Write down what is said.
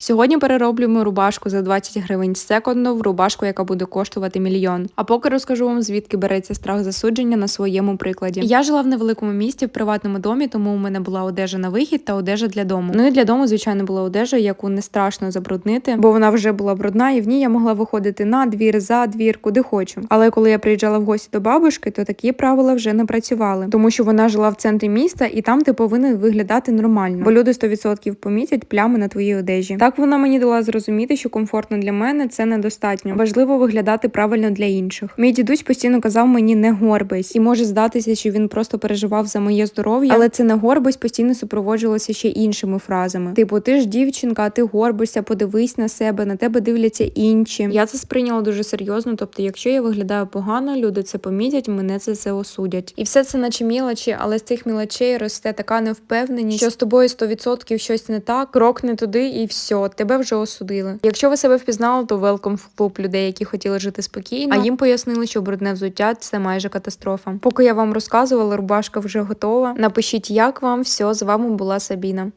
Сьогодні перероблюємо рубашку за 20 гривень з в рубашку, яка буде коштувати мільйон. А поки розкажу вам, звідки береться страх засудження на своєму прикладі. Я жила в невеликому місті в приватному домі, тому у мене була одежа на вихід та одежа для дому. Ну і для дому, звичайно, була одежа, яку не страшно забруднити, бо вона вже була брудна, і в ній я могла виходити на двір, за двір, куди хочу. Але коли я приїжджала в гості до бабушки, то такі правила вже не працювали, тому що вона жила в центрі міста, і там ти повинен виглядати нормально, бо люди 100% помітять плями на твоїй одежі. Так вона мені дала зрозуміти, що комфортно для мене це недостатньо. Важливо виглядати правильно для інших. Мій дідусь постійно казав мені не горбись, і може здатися, що він просто переживав за моє здоров'я, але це не горбись постійно супроводжувалося ще іншими фразами. Типу, ти ж дівчинка, ти горбишся, подивись на себе, на тебе дивляться інші. Я це сприйняла дуже серйозно. Тобто, якщо я виглядаю погано, люди це помітять, мене це все осудять. І все це наче мілочі, але з цих мілочей росте така невпевненість, що з тобою 100% щось не так, крок не туди, і все, тебе вже осудили. Якщо ви себе впізнали, то велком в клуб людей, які хотіли жити спокійно. А їм пояснили, що брудне взуття це майже катастрофа. Поки я вам розказувала, рубашка вже готова. Напишіть, як вам все з вами була Сабіна.